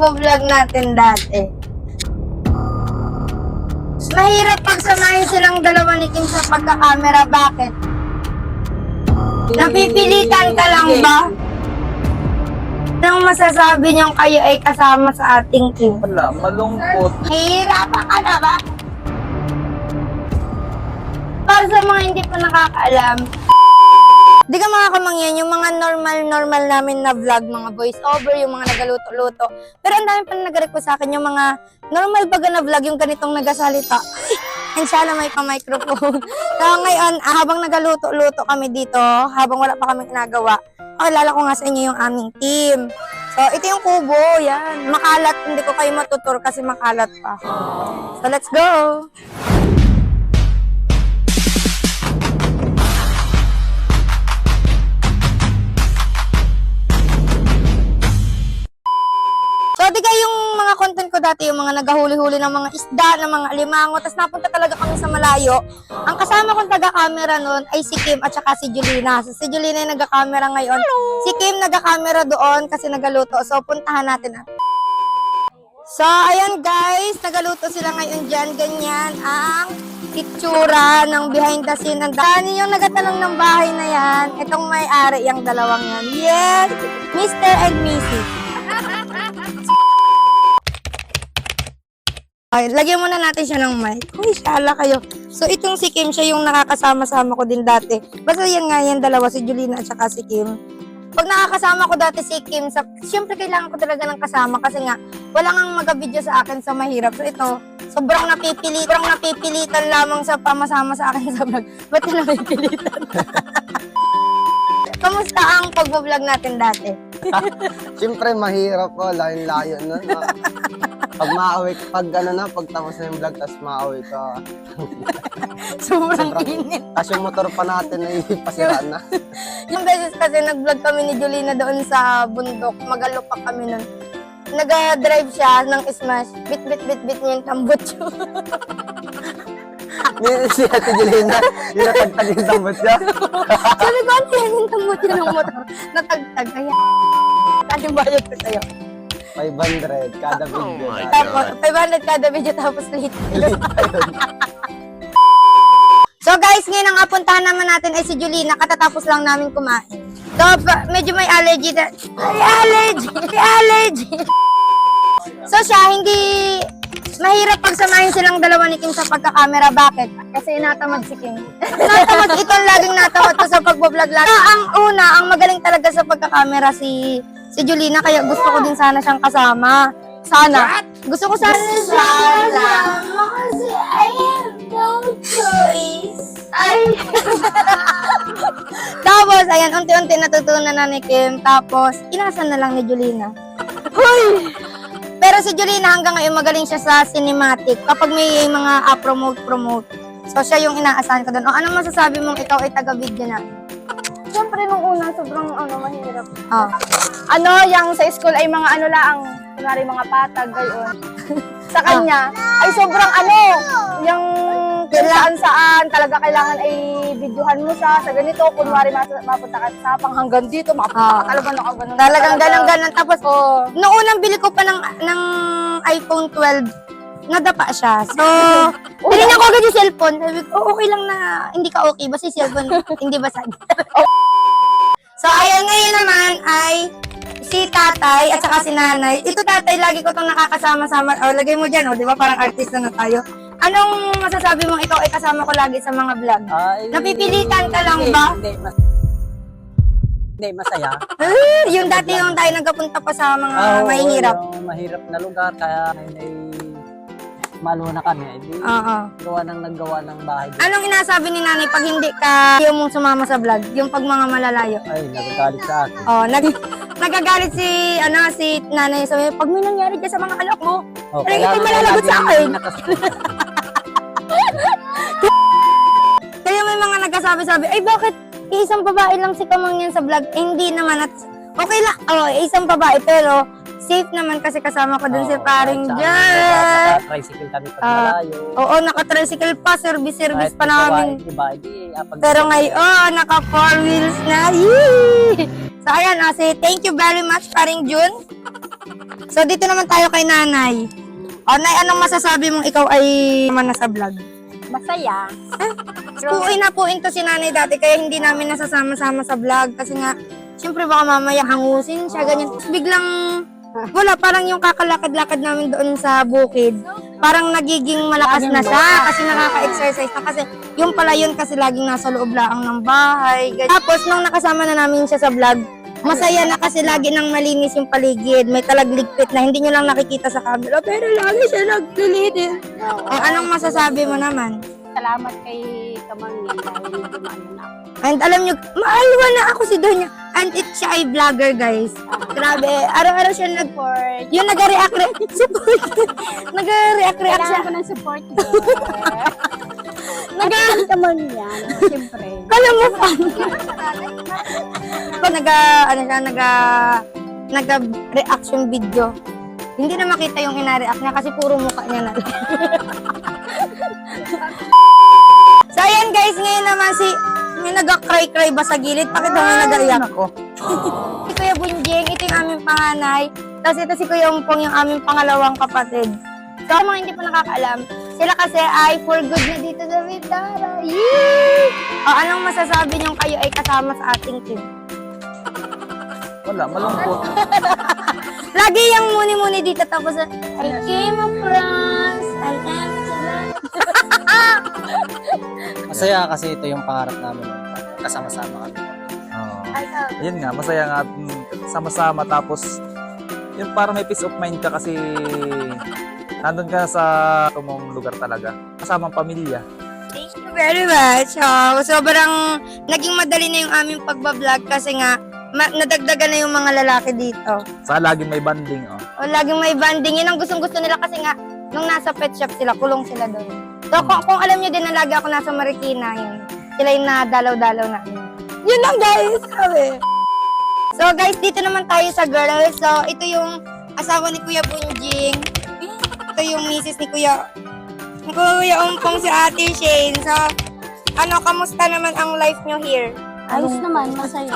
pag-vlog natin dati. Mahirap pagsamahin silang dalawa ni Kim sa pagkakamera. Bakit? Napipilitan ka lang ba? Anong masasabi niyong kayo ay kasama sa ating team? Wala, malungkot. Hihirapan ka na ba? Para sa mga hindi pa nakakaalam, Di ka mga kamangyan, yung mga normal-normal namin na vlog, mga voice over, yung mga nagaluto-luto. Pero ang dami pa na nag-request sa akin, yung mga normal baga na vlog, yung ganitong nagasalita. Sana may pa-microphone. Kaya ngayon, ah, habang nagaluto-luto kami dito, habang wala pa kami ginagawa, pakilala ko nga sa inyo yung aming team. So, ito yung kubo, yan. Makalat, hindi ko kayo matutur kasi makalat pa. So, let's go! Dati, yung mga nagahuli-huli ng mga isda, ng mga alimango, tapos napunta talaga kami sa malayo. Ang kasama kong taga-camera noon ay si Kim at saka si Julina. So, si Julina yung nagka-camera ngayon. Si Kim nagka-camera doon kasi nagaluto. So, puntahan natin na. So, ayan guys, nagaluto sila ngayon dyan. Ganyan ang itsura ng behind the scene. Ang dami yung nagatanong ng bahay na yan. Itong may-ari, yung dalawang yan. Yes! Mr. and Mrs. Ay, lagyan muna natin siya ng mic. Uy, shala kayo. So, itong si Kim, siya yung nakakasama-sama ko din dati. Basta yan nga yan, dalawa, si Julina at saka si Kim. Pag nakakasama ko dati si Kim, sa, siyempre kailangan ko talaga ng kasama kasi nga, wala nang mag-video sa akin sa mahirap. So, ito, sobrang napipili, sobrang napipilitan lamang sa pamasama sa akin sa vlog. Ba't yun napipilitan? Kamusta ang pag-vlog natin dati? Siyempre, mahirap po. Layo-layo na. no? Pag maawi, pag ano na, pag tapos na yung vlog, tapos maawi ka. Sobrang init. Tapos yung motor pa natin ay pasiraan na. Yung beses kasi nag-vlog kami ni Julina doon sa bundok, magalupak kami nun. Nag-drive siya ng smash, bit bit bit bit niya yung. Ni si Ate Jelena, yung natagtag yung tambot niya. Sabi ko, ano yan yung tambot niya ng motor? Natagtag, kaya kanyang bayad ko sa'yo. 500 kada video. na. Tapos, 500 kada video tapos late. So guys, ngayon ang apuntahan naman natin ay si Julina. Katatapos lang namin kumain. So, pa- medyo may allergy na. May allergy! May allergy! so siya, hindi mahirap pagsamahin silang dalawa ni Kim sa pagkakamera. Bakit? Kasi natamad si Kim. natamad ito ang laging natamad ko sa pagbablog lang. Ah, ang una, ang magaling talaga sa pagkakamera si si Julina. Kaya gusto ko din sana siyang kasama. Sana. Gusto ko sana sana. Kasi I have no choice. Ay. Tapos, ayan, unti-unti natutunan na ni Kim. Tapos, inasan na lang ni Julina. Hoy! Pero si Julina hanggang ngayon magaling siya sa cinematic. Kapag may mga ah, promote-promote. So, siya yung inaasahan ko doon. O, ano masasabi mong ikaw ay taga-video na? Siyempre, nung una, sobrang ano, mahirap. Oh. Ano, yung sa school ay mga ano lang, kunwari mga patag, gayon. sa kanya, ay sobrang ano, yung kung saan saan, talaga kailangan ay videohan mo siya sa ganito, kunwari mas, mapunta ka sa sapang hanggang dito, mapunta Ah. ka talaga na ganun. Talagang ganon-ganon. Tapos, Oh, Noong unang bili ko pa ng, ng iPhone 12, nadapa siya. So, tinignan ko agad yung cellphone. Sabi ko, "Oh, okay lang na hindi ka okay. Basta yung cellphone, hindi basag. so, ayan ngayon naman ay si tatay at saka si nanay. Ito tatay, lagi ko itong nakakasama-sama. O, lagay mo dyan, o, di ba? Parang artista na tayo. Anong masasabi mong ikaw ay kasama ko lagi sa mga vlog? Ay, Napipilitan ka lang hindi, ba? Hindi, mas, hindi, masaya. Ah, yung dati yung tayo nagkapunta pa sa mga Ah, oo, mahihirap. yung mahirap na lugar, kaya ay malo na kami. Ay, di, Oo. gawa ng naggawa ng bahay. dito. Anong inasabi ni nanay pag hindi ka yung mong sumama sa vlog? Yung pag mga malalayo? Ay, nagagalit sa akin. Oh, nag nagagalit si ano si nanay sabi pag may nangyari dyan sa mga anak mo. Oh, hindi nga malalagot sa akin. Kaya may mga nagkasabi-sabi, ay bakit isang babae lang si Kamangyan sa vlog? Eh, hindi naman at okay lang. Oh, isang babae pero safe naman kasi kasama ko dun si Oo, paring Jan. naka-tricycle kami pag Ah, malayo. Oo, naka-tricycle pa, service-service pa namin. Iba, di, ah, pag- Pero ngayon, oh, naka four wheels na. Yee! So, ayan, ah, say thank you very much, paring June. So, dito naman tayo kay nanay. O, nay, anong masasabi mong ikaw ay naman nasa vlog? Masaya. Puuin na puuin to si nanay dati, kaya hindi namin nasasama-sama sa vlog. Kasi nga, syempre baka mamaya hangusin siya, ganyan. Tapos biglang, wala, parang yung kakalakad-lakad namin doon sa bukid, parang nagiging malakas na siya kasi nakaka-exercise na kasi yung pala yun kasi laging nasa loob laang ng bahay. ganyan. Tapos nung nakasama na namin siya sa vlog, masaya na kasi lagi nang malinis yung paligid. May talagligpit na hindi nyo lang nakikita sa camera, pero lagi siya naglilinis. O, anong masasabi mo naman? Salamat kay Kamangyan dahil na ako. And alam nyo, maalwa na ako si Donya. And it siya ay vlogger, guys. Grabe, araw-araw siya nag... Support. Yung nag-react, re- support. nag-react, react siya. Kailangan ko ng support girl. Nag- Kamangyan, siyempre. Kala mo pa. Pag naga, ano siya, naga, naga-reaction video. Hindi na makita yung ina-react niya kasi puro mukha niya na. so, ayan guys, ngayon naman si, may nag-cry-cry ba sa gilid? Bakit daw may nag-react? Ako. Si Kuya Bunjing, ito yung aming panganay. Tapos ito si Kuya Umpong, yung aming pangalawang kapatid. So, mga hindi pa nakakaalam, sila kasi ay for good na dito sa Vitara. Yay! O, anong masasabi niyong kayo ay kasama sa ating team? Wala, malungkot. Lagi yung muni-muni dito tapos I came across an empty land. Masaya kasi ito yung pangarap namin. Kasama-sama kami. Oo. Ayun nga, masaya nga sama-sama tapos yun parang may peace of mind ka kasi nandun ka sa tumong lugar talaga. Kasamang pamilya. Thank you very much. Oh, sobrang naging madali na yung aming pagbablog kasi nga ma- nadagdagan na yung mga lalaki dito. Sa laging may banding. Oh. O laging may banding. Yun ang gustong gusto nila kasi nga, nung nasa pet shop sila, kulong sila doon. So, kung, kung alam nyo din na lagi ako nasa Marikina, yun. Sila yung nadalaw-dalaw namin. Yun lang guys, sabi. So guys, dito naman tayo sa girls. So, ito yung asawa ni Kuya Bunjing. Ito yung misis ni Kuya Kuya Umpong si Ate Shane. So, ano, kamusta naman ang life nyo here? Ayos naman, masaya.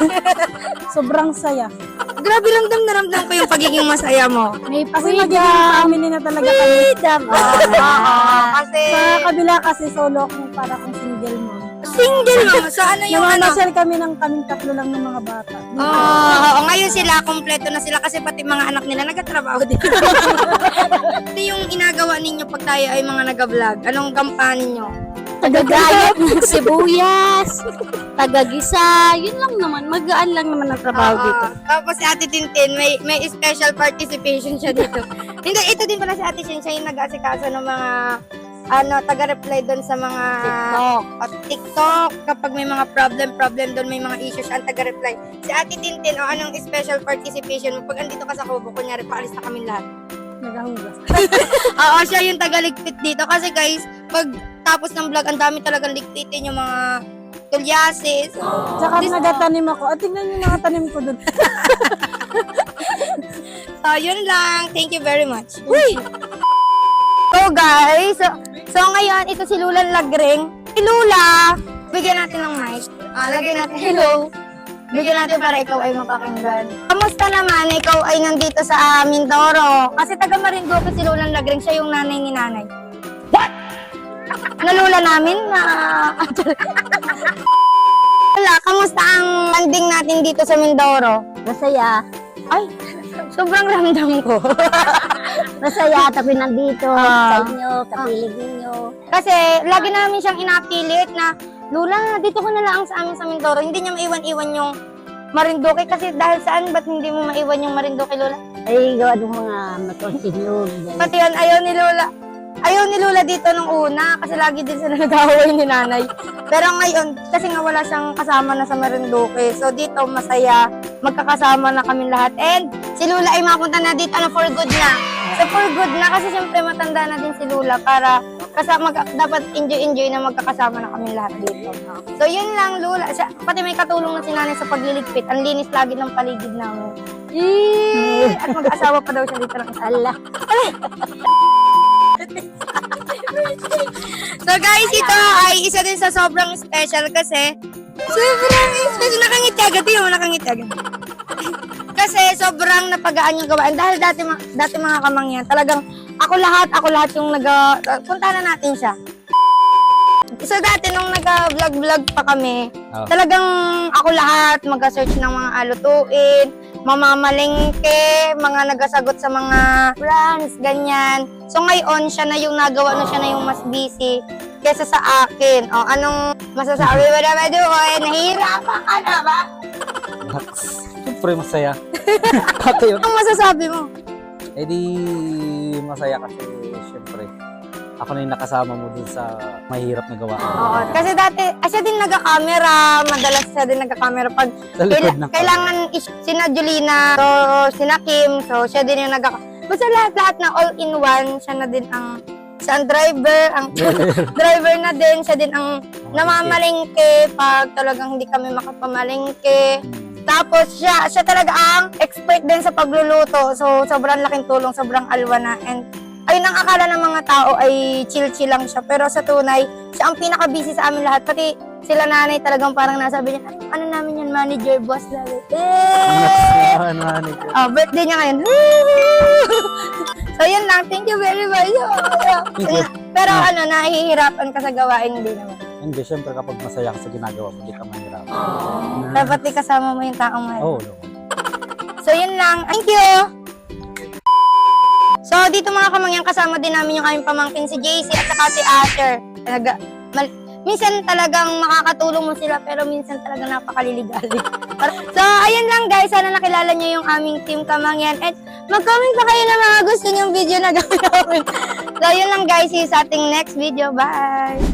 Sobrang saya. Grabe ramdam na ramdam ko yung pagiging masaya mo. May kasi magiging family na talaga kami. Oo, kasi Sa kabila kasi solo akong para kong single mom. single mo. So ano yung ano? Namamasyal kami ng kaming tatlo lang ng mga bata. Oo, oo, ngayon sila, kompleto na sila kasi pati mga anak nila nagtatrabaho din. Ito yung inagawa ninyo pag tayo ay mga nag-vlog. Anong kampanin nyo? Tagagayat ng sibuyas, tagagisa, yun lang naman. Magaan lang naman ang trabaho Oo. dito. Tapos si Ate Tintin, may may special participation siya dito. Hindi, ito din pala si Ate Shin, siya yung nag-asikaso ng mga ano, taga-reply doon sa mga TikTok. at TikTok. Kapag may mga problem-problem doon, may mga issues, ang taga-reply. Si Ate Tintin, o anong special participation mo? Pag andito ka sa Kubo, kunyari, paalis na kami lahat. Nagahugas. Oo, siya yung tagaligpit dito. Kasi guys, pag tapos ng vlog, ang dami talagang ligpitin yung mga tulyasis. Tsaka nagatanim ako. At tingnan yung mga tanim ko doon. So, yun lang. Thank you very much. Uy! So, guys, so, so ngayon, ito si Lulan Lagring. Si Lula, bigyan natin ng mic. Ah, lagyan natin, hello. Bigyan natin para ikaw ay mapakinggan. Kamusta naman, ikaw ay nandito sa uh, Mindoro? Kasi taga Marinduque si Lulan Lagring, siya yung nanay ni nanay. What? Nalula namin na... Wala, kamusta ang landing natin dito sa Mindoro? Masaya. Ay, sobrang ramdam ko. Masaya, tapi nandito, Ah. sa inyo, kapilig ninyo. Kasi lagi namin siyang inapilit na, Lula, dito ko na lang sa amin sa Mindoro. Hindi niya maiwan-iwan yung Marinduque kasi dahil saan ba't hindi mo maiwan yung Marinduque, Lola? Ay, gawa ng mga makontinyo. Pati yan, ayaw ni Lola. Ayaw ni Lola dito nung una kasi lagi din sila nag-away ni nanay. Pero ngayon, kasi nga wala siyang kasama na sa Marinduque. So dito, masaya. Magkakasama na kami lahat. And si Lola ay mapunta na dito na for good na. So for good na kasi siyempre matanda na din si Lola para kasama, dapat enjoy-enjoy na magkakasama na kami lahat dito. So yun lang, Lola. Siya, pati may katulong na si nanay sa pagliligpit. Ang linis lagi ng paligid namin. Eh, At mag-asawa pa daw siya dito ng Allah. So guys, ito ay isa din sa sobrang special kasi Sobrang special. Nakangiti agad. Mo, nakangiti agad. Kasi sobrang napagaan yung gawain. Dahil dati, dati mga kamangyan, talagang ako lahat, ako lahat yung nag... Punta na natin siya. So dati nung nag-vlog-vlog pa kami, Oh. talagang ako lahat mag-search ng mga alutuin, mamamalengke, mga nagasagot sa mga brands, ganyan. So ngayon, siya na yung nagawa na siya na yung mas busy kesa sa akin. O, anong masasabi mo naman doon? Nahihirapan ka na ba? Siyempre masaya. Anong masasabi mo? Eh di masaya kasi siyempre ako na yung nakasama mo dun sa mahirap na gawa. Oo, kasi dati, ah, siya din nagka-camera, madalas siya din nagka-camera pag Sa likod kaila- ng kailangan is, sina Julina, so sina Kim, so siya din yung nagka Basta lahat-lahat na all-in-one, siya na din ang siya ang driver, ang driver na din, siya din ang namamalengke pag talagang hindi kami makapamalengke. Tapos siya, siya talaga ang expert din sa pagluluto. So sobrang laking tulong, sobrang alwa na. And ayun ang akala ng mga tao ay chill-chill lang siya. Pero sa tunay, siya ang pinaka-busy sa amin lahat. Pati sila nanay talagang parang nasabi niya, ano, namin yan, manager, boss namin. Eh! Oh, birthday niya ngayon. so, yun lang. Thank you very much. Pero ano, nahihirapan ka sa gawain, hindi naman. Hindi, siyempre kapag masaya ka sa ginagawa mo, hindi ka mahirap. Dapat di kasama mo yung taong mahal. Oo, oh, So, yun lang. Thank you! So, dito mga kamangyan, kasama din namin yung aming pamangkin si JC at saka si Asher. Talaga, mal- minsan talagang makakatulong mo sila, pero minsan talaga napakaliligalig. so, ayun lang guys. Sana nakilala nyo yung aming team kamangyan. At mag-comment pa kayo na mga gusto nyong video na gawin so, yun lang guys. See sa ating next video. Bye!